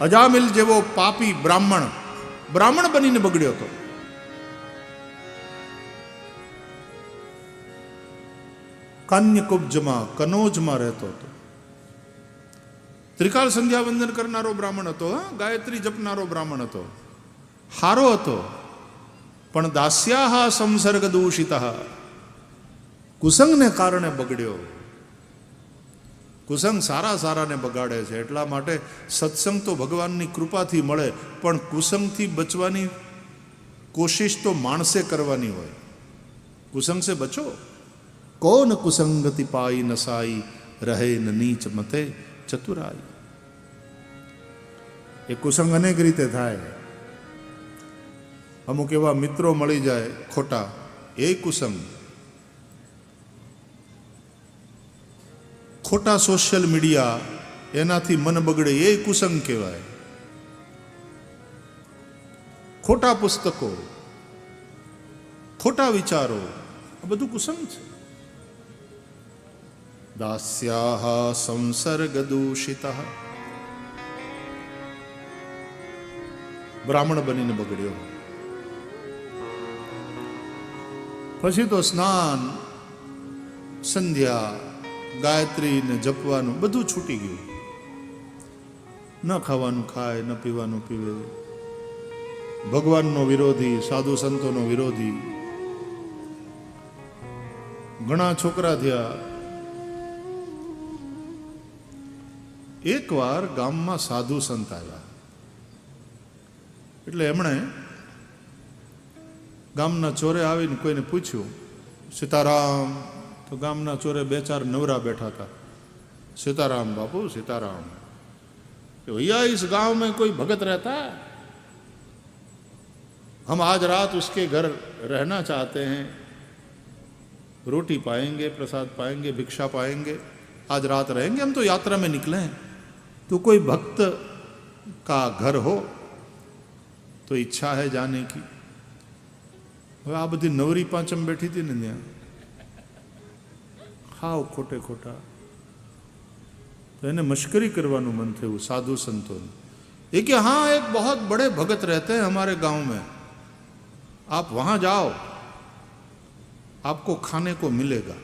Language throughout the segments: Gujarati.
અજામિલ જેવો પાપી બ્રાહ્મણ બ્રાહ્મણ બનીને બગડ્યો હતો. કાન્યકુબ્જમાં, કનોજમાં રહેતો હતો. ત્રિકાલ સંધ્યા વંદન કરનારો બ્રાહ્મણ હતો? ગાયત્રી જપનારો બ્રાહ્મણ હતો. હારો હતો, પણ દાસ્યા સંસર્ગ દૂષિત કુસંગને કારણે બગડ્યો. કુસંગ સારા સારાને બગાડે છે. એટલા માટે સત્સંગ તો ભગવાનની કૃપાથી મળે, પણ કુસંગથી બચવાની કોશિશ તો માણસે કરવાની હોય. કુસંગ સે બચો? કોન કુસંગતિ પાઈ નસાઈ, રહે ન નીચ મતે ચતુરાઈ. એ કુસંગ અનેક રીતે થાય. અમુક એવા મિત્રો મળી જાય ખોટા, એ કુસંગ. ખોટા સોશિયલ મીડિયા એનાથી મન બગડે એ કુસંગ કહેવાય. ખોટા પુસ્તકો, ખોટા વિચારો, આ બધું કુસંગ છે. દાસ્યા સંસર્ગ દૂષિત. બ્રાહ્મણ બનીને બગડ્યો. પછી તો સ્નાન, સંધ્યા ગાયત્રી ને જપવાનું, બધું છૂટી ગયું. ન ખાવાનું ખાય, ન પીવાનું પીવે. ભગવાનનો વિરોધી, સાધુ સંતોનો વિરોધી. ઘણા છોકરા થયા. એકવાર ગામમાં સાધુ સંત આવ્યા. એટલે એમણે ગામના ચોરે આવીને કોઈને પૂછ્યું, સીતારામ તો ગામના ચોરે બે ચાર નવરા बैठा था सीताराम बापू सीताराम कि भैया इस गांव में कोई भगत रहता है हम आज रात उसके घर रहना चाहते हैं रोटी पाएंगे प्रसाद पाएंगे भिक्षा पाएंगे आज रात रहेंगे हम तो यात्रा में निकले हैं तो कोई भक्त का घर हो तो ઈચ્છા है जाने की હવે આ બધી નવરી પાંચમ બેઠી હતી ને ત્યાં હાવ ખોટે ખોટા. તો એને મશ્કરી કરવાનું મન થયું સાધુ સંતોને. એ કે हाँ एक बहुत बड़े भगत रहते हैं हमारे गांव में आप वहां जाओ आपको खाने को मिलेगा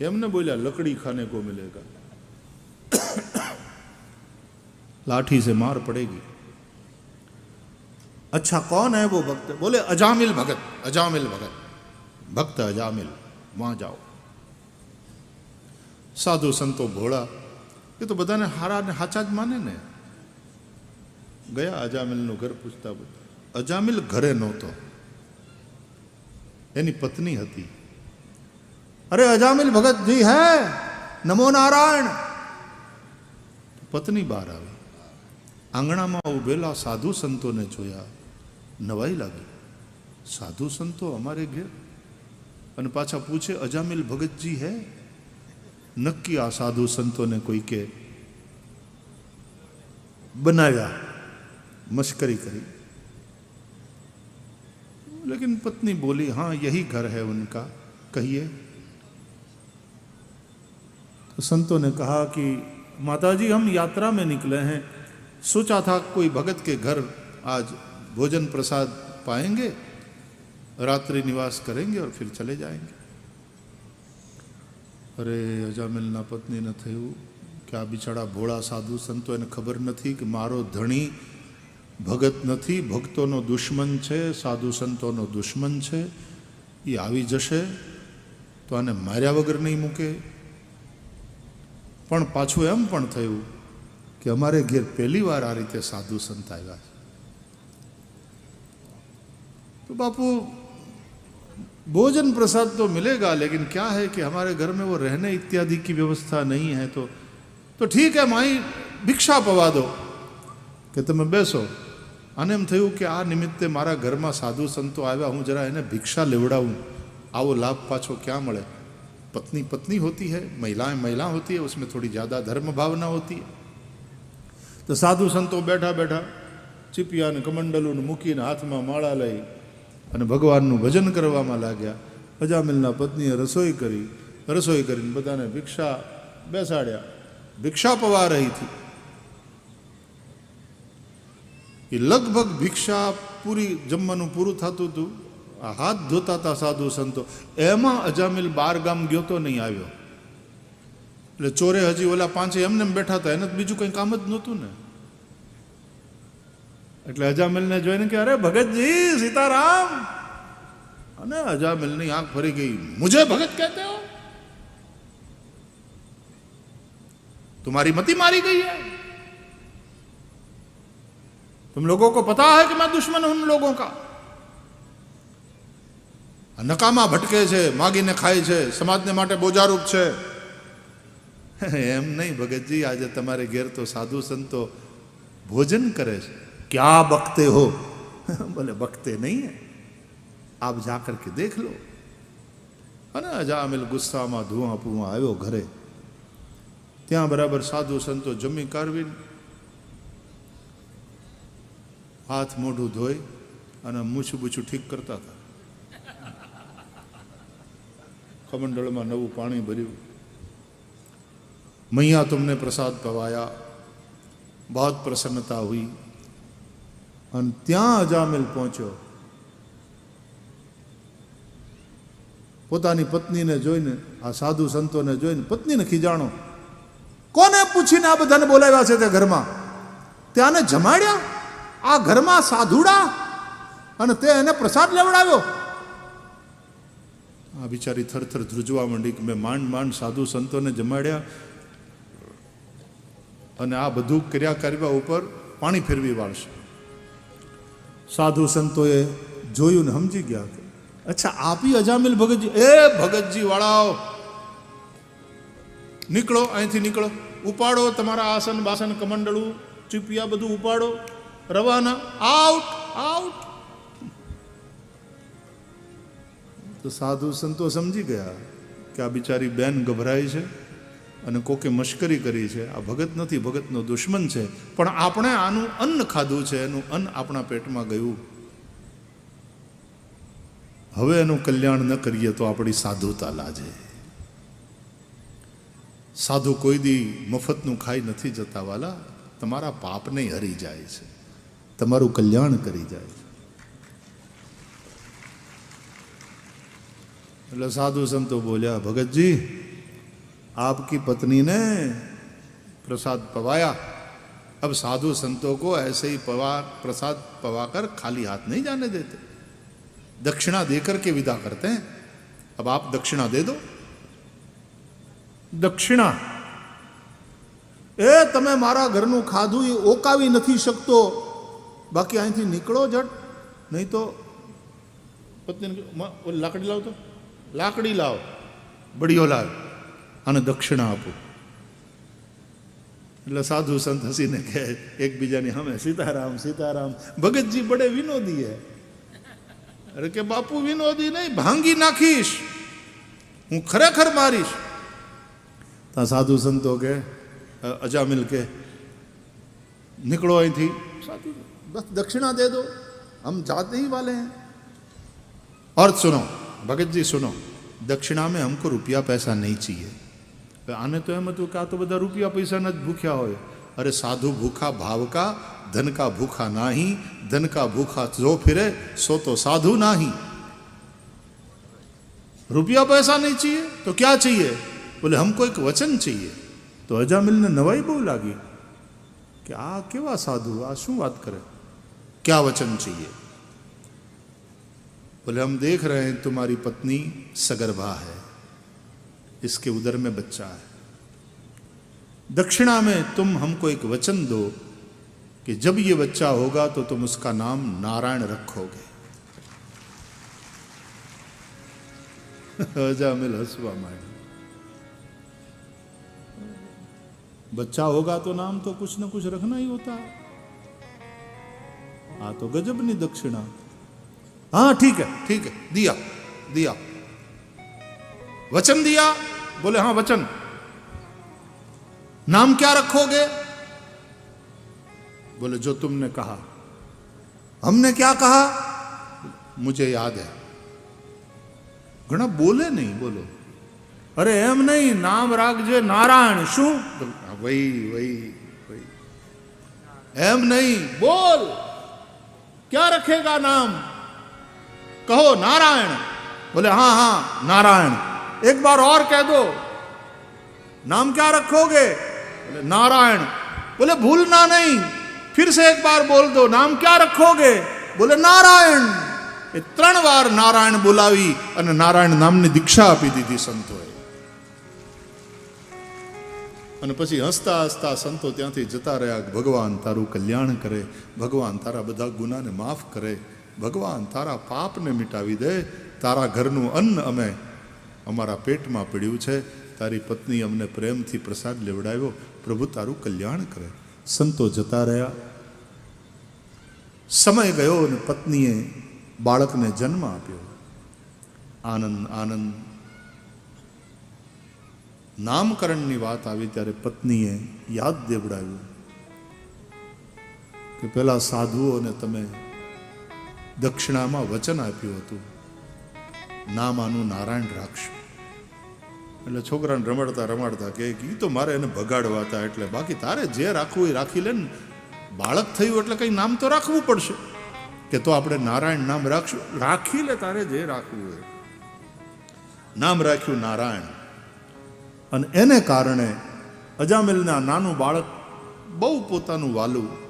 એમને બોલ્યા, લકડી ખાને કો મિલેગા. લાઠી સે માર પડેગી. अच्छा कौन है वो भक्त बोले अजामिल भगत अजामिल भगत भक्त अजामिल वहां जाओ સાધુ સંતો ભોળા એ તો બધાને હારા ને હાચા જ માને ને ગયા અજામિલનું ઘર પૂછતા પૂછતા અજામિલ ઘરે નહોતો એની પત્ની હતી અરે અજામિલ ભગતજી હે નમો નારાયણ પત્ની બહાર આવી આંગણામાં ઉભેલા સાધુ સંતોને જોયા નવાઈ લાગી સાધુ સંતો અમારે ઘેર અને પાછા પૂછે અજામિલ ભગતજી હે નક્કી આ સાધુ સંતોને કોઈ કે બનાવ્યા મશ્કરી કરી लेकिन पत्नी बोली हाँ यही घर है उनका कहिए तो संतों ने कहा कि माताजी हम यात्रा में निकले हैं सोचा था कोई भगत के घर आज भोजन प्रसाद पाएंगे रात्रि निवास करेंगे और फिर चले जाएंगे અરે અજામિલના પત્નીને થયું કે આ બિચારા ભોળા સાધુ સંતો એને ખબર નથી કે મારો ધણી ભગત નથી ભક્તોનો દુશ્મન છે સાધુ સંતોનો દુશ્મન છે એ આવી જશે તો આને માર્યા વગર નહીં મૂકે પણ પાછું એમ પણ થયું કે અમારે ઘેર પહેલી વાર આ રીતે સાધુ સંત આવ્યા છે तो बापू भोजन प्रसाद तो मिलेगा लेकिन क्या है कि हमारे घर में वो रहने इत्यादि की व्यवस्था नहीं है तो तो ठीक है माई ભિક્ષા પવા દો કે તમે બેસો આને એમ થયું કે આ નિમિત્તે મારા ઘરમાં સાધુ સંતો આવ્યા હું જરા એને ભિક્ષા લેવડાવું આવો લાભ પાછો ક્યાં મળે પત્ની પત્ની होती है महिलाएं महिला होती है उसमें थोड़ी ज़्यादा धर्म भावना होती है તો સાધુ સંતો બેઠા બેઠા ચીપિયા ને કમંડલું મૂકીને હાથમાં માળા લઈ અને ભગવાનનું ભજન કરવામાં લાગ્યા. અજામિલના પત્નીએ રસોઈ કરી. રસોઈ કરીને બધાને ભિક્ષા બેસાડ્યા. ભિક્ષા પવા રહી હતી. એ લગભગ ભિક્ષા પૂરી જમવાનું પૂરું થતું હતું. હાથ ધોતા હતા સાધુ સંતો. એમાં અજામિલ બાર ગામ ગયો તો નહીં આવ્યો. એટલે ચોરે હજી ઓલા પાંચે એમને બેઠા હતા, એને બીજું કંઈ કામ જ નહોતું ને. એટલે અજામિલને જોઈને કે, અરે, ભગતજી, સીતારામ. અને અજામિલની આંખ ફરી ગઈ. મુજે ભગત કહેતે હો? तुम्हारी मति मारी गई है तुम लोगों को पता है कि मैं दुश्मन हूं उन लोगों નકામા ભટકે છે માગીને ખાય છે સમાજને માટે બોજારૂપ છે એમ નહીં ભગતજી આજે તમારે ઘેર તો સાધુ સંતો ભોજન કરે છે क्या बकते हो बोले बकते नहीं है आप जाकर के देख लो અને અજામિલ ગુસ્સામાં ધુઆ પુઆ આવ્યો ઘરે ત્યાં બરાબર સાધુ સંતો જમી કારવીને હાથ મોઢું ધોઈ અને મૂછું બૂછું ઠીક કરતા હતા કમંડળમાં નવું પાણી ભર્યું મૈયા तुमने પ્રસાદ પવાયા बहुत પ્રસન્નતા हुई અને ત્યાં અજામિલ પહોંચ્યો. પોતાની પત્નીને જોઈને, આ સાધુ સંતોને જોઈને પત્નીને ખીજાણો. કોને પૂછીને આ બધાને બોલાવ્યા છે તે ઘરમાં? ત્યાંને જમાડ્યા? આ ઘરમાં સાધુડા? અને તે એને પ્રસાદ લેવડાવ્યો? આ બિચારી થરથર ધ્રુજવા માંડી કે મેં માંડ માંડ સાધુ સંતોને જમાડ્યા અને આ બધું કર્યા કરવા ઉપર પાણી ફેરવી વાળશે. સાધુ સંતોએ જોયું ને સમજી ગયા અચ્છા, આપી અજામિલ ભગતજી. એ ભગતજી વાળાઓ નીકળો, અહીંથી નીકળો. ઉપાડો તમારા આસન બાસન કમંડળું, ચીપિયા બધું ઉપાડો. રવાના, આઉટ આઉટ. તો સાધુ સંતો સમજી ગયા કે આ બિચારી બેન ગભરાઈ છે. અને કોકે મશ્કરી કરી છે. આ ભગત નથી, ભગતનો દુશ્મન છે. પણ આપણે આનું અન્ન ખાધું છે, એનું અન્ન આપણા પેટમાં ગયું. હવે એનું કલ્યાણ ન કરીએ તો આપણી સાધુતા લાજે. સાધુ કોઈ દી મફતનું ખાઈ નથી જતા વાલા. તમારા પાપને હરી જાય છે. તમારું કલ્યાણ કરી જાય છે. એટલે સાધુ સંતો બોલ્યા, ભગતજી आपकी पत्नी ने प्रसाद पवाया अब साधु संतों को ऐसे ही पवा प्रसाद पवाकर खाली हाथ नहीं जाने देते दक्षिणा देकर के विदा करते हैं अब आप दक्षिणा दे दो દક્ષિણા એ તમે મારા ઘરનું ખાધું એ ઓકાવી નથી શકતો બાકી અહીંથી નીકળો જટ નહીં તો પત્નીને કહ્યું, "માં, ઓલી લાકડી લાવ તો લાકડી લાવ બળીઓ લાવ અને દક્ષિણા આપો એટલે સાધુ સંત હસીને કહે એકબીજાની સામે સીતારામ સીતારામ ભગતજી બડે વિનોદી હે અરે કે બાપુ વિનોદી નહીં ભાંગી નાખીશ હું ખરેખર મારીશ ત્યાં સાધુ સંતો કે અ, અજામિલ કે निकलो અહીંથી साधु बस दक्षिणा दे दो हम जाते ही वाले हैं और सुनो भगत जी सुनो दक्षिणा में हमको रुपया पैसा नहीं चाहिए तो आने तो एम तू क्या तो बदा तो रुपया पैसा न भूख्या हो अरे साधु भूखा, भाव का, धन का भूखा नाही, धन का भूखा जो फिरे, सो तो साधु नाही। रुपया पैसा नहीं चाहिए तो क्या चाहिए? बोले, हमको एक वचन चाहिए। तो अजामिल मिलने नवाई बहु लगी। कि आ के साधु? आ, शू बात करे? क्या वचन चाहिए? बोले, हम देख रहे हैं, तुम्हारी पत्नी सगर्भा है। इसके उदर में बच्चा है। दक्षिणा में तुम हमको एक वचन दो कि जब ये बच्चा होगा तो तुम उसका नाम नारायण रखोगे। अजामिल हसवा माइंड बच्चा होगा तो नाम तो कुछ ना कुछ रखना ही होता है। हाँ तो गजब नहीं दक्षिणा। हाँ ठीक है ठीक है, दिया दिया। वचन दिया बोले, हाँ, वचन। नाम क्या रखोगे? बोले, जो तुमने कहा। हमने क्या कहा? मुझे याद है। घना बोले नहीं, बोलो। अरे, एम नहीं, नाम राखजे नारायण, शू हाँ, वही वही वही। एम नहीं, बोल। क्या रखेगा नाम? कहो, नारायण। बोले, हाँ हाँ, नारायण। एक बार और कह दो नाम क्या रखोगे बोले नारायण बोले भूलना नहीं फिर से एक बार बोल दो नाम क्या रखोगे बोले નારાયણ એ ત્રણ વાર નારાયણ બોલાવી અને નારાયણ નામની દીક્ષા આપી દીધી સંતોએ અને પછી હસતા હસતા સંતો ત્યાંથી જતા રહ્યા ભગવાન તારું કલ્યાણ કરે ભગવાન તારા બધા ગુનાને માફ કરે ભગવાન તારા પાપને મિટાવી દે તારા ઘરનું અન્ન અમે અમારા પેટમાં પડ્યું છે. તારી પત્ની અમને પ્રેમથી પ્રસાદ લેવડાવ્યો. પ્રભુ તારું કલ્યાણ કરે. સંતો જતા રહ્યા. સમય ગયો અને પત્નીએ બાળકને જન્મ આપ્યો. આનંદ આનંદ. નામકરણની વાત આવી ત્યારે પત્નીએ યાદ દેવડાવ્યું કે પેલા સાધુઓને તમે દક્ષિણામાં વચન આપ્યું હતું. નામ આનું નારાયણ રાખશો. એટલે છોકરાને રમાડતા રમાડતા કે એ તો મારે એને ભગાડવા હતા એટલે બાકી તારે જે રાખવું એ રાખી લે ને. બાળક થયું એટલે કંઈ નામ તો રાખવું પડશે. કે તો આપણે નારાયણ નામ રાખશું. રાખી લે તારે જે રાખવું હોય. નામ રાખ્યું નારાયણ. અને એને કારણે અજામિલના નાનું બાળક બહુ પોતાનું વાલું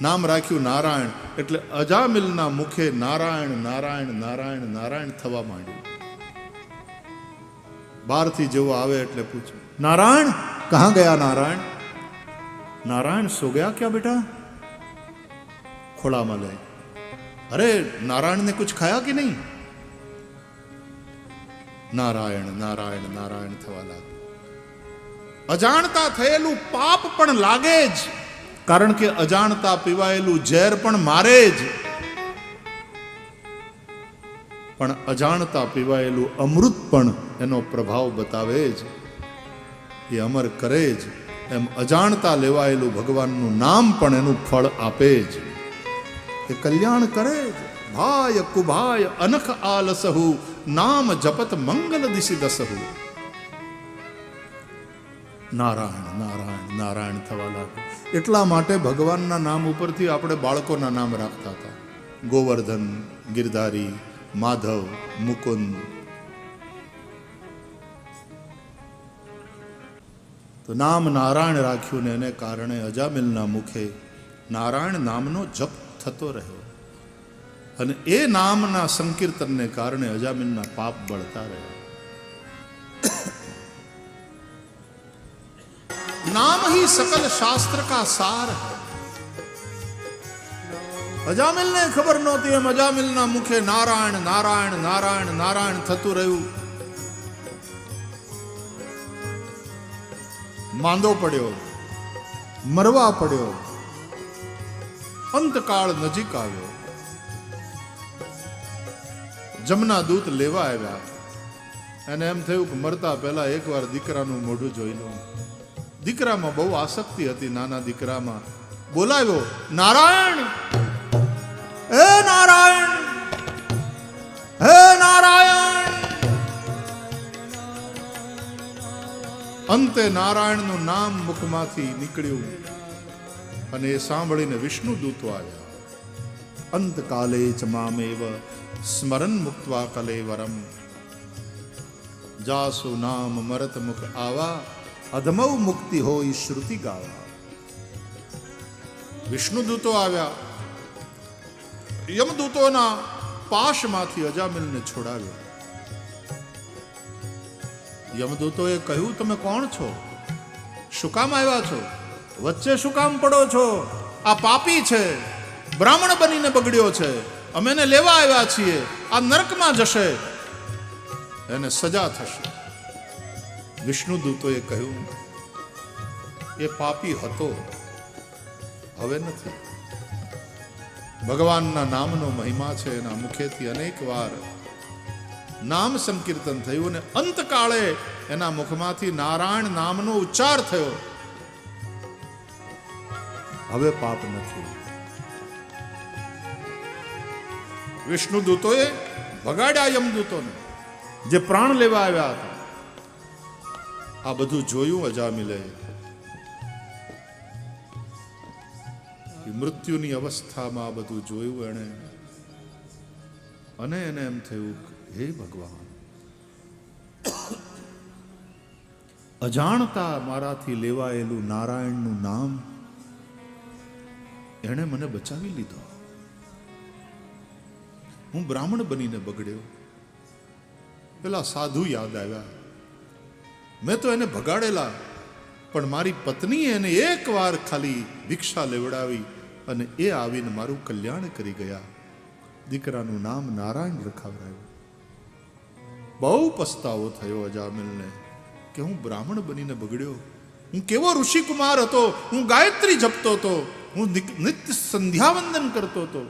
નામ રાખ્યું નારાયણ એટલે અજામિલના મુખે નારાયણ નારાયણ નારાયણ નારાયણ થવા માંડ્યું. બહારથી જેવો આવે એટલે પૂછ્યું નારાયણ, કહા ગયા નારાયણ? નારાયણ સો ગયા ક્યાં બેટા? ખોળામાં લઈ, અરે, નારાયણને કુછ ખાયા કે નહીં? નારાયણ નારાયણ નારાયણ થવા લાગ્યું. અજાણતા થયેલું પાપ પણ લાગે જ. કારણ કે અજાણતા પીવાયેલું ઝેર પણ મારે જ. પણ અજાણતા પીવાયેલું અમૃત પણ એનો પ્રભાવ બતાવે જ. એ અમર કરે જ. એમ અજાણતા લેવાયેલું ભગવાનનું નામ પણ એનું ફળ આપે જ. એ કલ્યાણ કરે જ. ભાય કુભાય અનખ આલસહુ, નામ જપત મંગલ દિશી દસહુ. નારાયણ નારાયણ નારાયણ થવા લાગે. એટલા માટે ભગવાનના નામ ઉપરથી આપણે બાળકોના નામ રાખતા હતા. ગોવર્ધન, ગિરધારી, માધવ, મુકુંદ. તો નામ નારાયણ રાખ્યું ને એને કારણે અજામિલના મુખે નારાયણ નામનો જપ થતો રહ્યો. અને એ નામના સંકીર્તનને કારણે અજામિલના પાપ બળતા રહ્યા. नाम ही सकल शास्त्र का सार है અજામિલ ને ખબર નહોતી એમ અજામિલના મુખે નારાયણ નારાયણ નારાયણ નારાયણ થતું રહ્યું માંદો પડ્યો મરવા પડ્યો અંતકાળ નજીક આવ્યો જમના દૂત લેવા આવ્યા અને એમ થયું કે મરતા પહેલા એકવાર દીકરાનું મોઢું જોઈ લઉં દીકરામાં બહુ આસક્તિ હતી નાના દીકરામાં. બોલાવ્યો, નારાયણ! હે નારાયણ! હે નારાયણ! અંતે નારાયણનું નામ મુખમાંથી નીકળ્યું અને એ સાંભળીને વિષ્ણુ દૂતો આવ્યા. અંતકાલે ચ મામેવ સ્મરણ મુક્તવા કલેવરમ. જાસુ નામ મરત મુખ આવા અધમવ મુક્તિ હોય શ્રુતિ ગાવા. વિષ્ણુ દૂતો આવ્યા. યમદૂતોના પાશમાંથી અજામિલને છોડાવ્યો. યમદૂતોએ કહ્યું, તમે કોણ છો? શું કામ આવ્યા છો? વચ્ચે શું કામ પડો છો? આ પાપી છે. બ્રાહ્મણ બનીને બગડ્યો છે. અમે એને લેવા આવ્યા છીએ. આ નરકમાં જશે. એને સજા થશે. વિષ્ણુ દૂતોએ કહ્યું, એ પાપી હતો. હવે નથી. ભગવાનના નામનો મહિમા છે એના મુખેથી અનેક વાર નામ સંકીર્તન થયું અને અંતકાળે એના મુખમાંથી નારાયણ નામનો ઉચ્ચાર થયો. હવે પાપ નથી. વિષ્ણુ દૂતોએ ભગાડ્યા યમદૂતોને, જે પ્રાણ લેવા આવ્યા હતા. આ બધું જોયું અજામિલે મૃત્યુની અવસ્થામાં આ બધું જોયું એણે. અને એને એમ થયું, હે ભગવાન, અજાણતા મારાથી લેવાયેલું નારાયણનું નામ એણે મને બચાવી લીધો. હું બ્રાહ્મણ બનીને બગડ્યો. પેલા સાધુ યાદ આવ્યા. મેં તો એને ભગાડેલા. પણ મારી પત્નીએ એને એકવાર ખાલી ભિક્ષા લેવડાવી અને એ આવીને મારું કલ્યાણ કરી ગયા. દીકરાનું નામ નારાયણ રખાવરાયું. બહુ પસ્તાવો થયો અજામિલને કે હું બ્રાહ્મણ બનીને બગડ્યો. હું કેવો ઋષિકુમાર હતો, હું ગાયત્રી જપતો હતો, હું નિત્ય સંધ્યાવંદન કરતો હતો,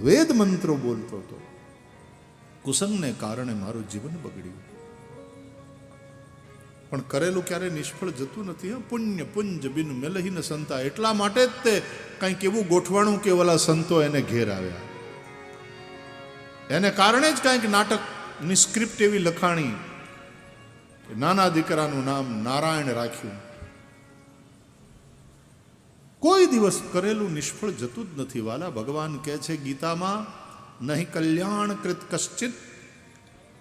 વેદ મંત્રો બોલતો હતો. કુસંગને કારણે મારું જીવન બગડ્યું. પણ કરેલું ક્યારેય નિષ્ફળ જતું નથી? પુણ્ય, પુંજ, બિન મેલહીન સંતા. એટલા માટે જ તે કંઈક એવું ગોઠવાણું કે ઓલા સંતો એને ઘેર આવ્યા. એને કારણે જ કંઈક નાટકની સ્ક્રિપ્ટ એવી લખાણી કે નાના દીકરાનું નામ નારાયણ રાખ્યું. કોઈ દિવસ કરેલું નિષ્ફળ જતું જ નથી. વાલા ભગવાન કહે છે, ગીતામાં નહીં કલ્યાણ કૃત કશ્ચિત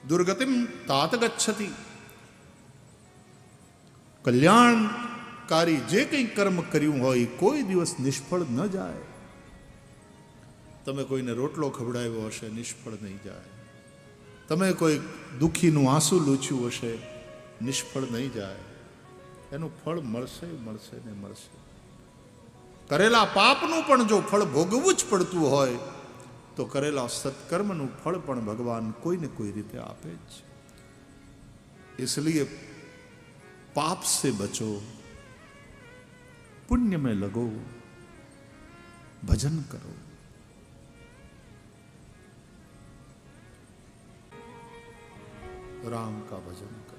દુર્ગતિમ તાત ગચ્છતિ. કલ્યાણકારી જે કંઈ કર્મ કર્યું હોય, કોઈ દિવસ નિષ્ફળ ન જાય. તમે કોઈને રોટલો ખવડાવ્યો હશે, નિષ્ફળ નહીં જાય. તમે કોઈ દુઃખીનું આંસુ લૂછ્યું હશે, નિષ્ફળ નહીં જાય. એનું ફળ મળશે મળશે ને મળશે. કરેલા પાપનું પણ જો ફળ ભોગવવું જ પડતું હોય, તો કરેલા સત્કર્મનું ફળ પણ ભગવાન કોઈને કોઈ રીતે આપે જ. છે એટલે पाप से बचो पुण्य में लगो भजन करो રામ કા ભજન કરો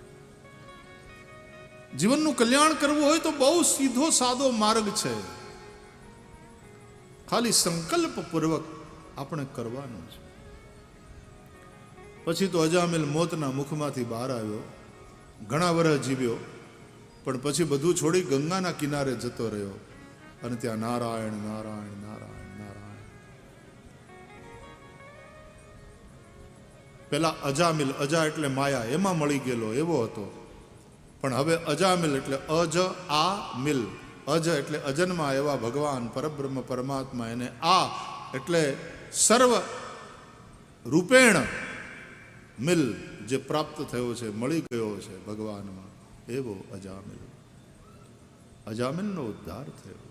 જીવનનું કલ્યાણ કરવું હોય તો બહુ સીધો સાદો માર્ગ છે ખાલી સંકલ્પ પૂર્વક આપણે કરવાનું છે પછી તો અજામિલ મોતના મુખમાંથી બહાર આવ્યો ઘણા વર્ષ જીવ્યો પણ પછી બધું છોડી ગંગાના કિનારે જતો રહ્યો અને ત્યાં નારાયણ નારાયણ નારાયણ નારાયણ. પેલા અજામિલ, અજા એટલે માયા, એમાં મળી ગયેલો એવો હતો. પણ હવે અજામિલ એટલે અજ, આ, મિલ. અજ એટલે અજન્મા એવા ભગવાન પરબ્રહ્મ પરમાત્મા એને આ એટલે સર્વ રૂપેણ મિલ જે પ્રાપ્ત થયો છે, મળી ગયો છે ભગવાનમાં. એવો અજામિલ. અજામિલનો ઉદ્ધાર થયો.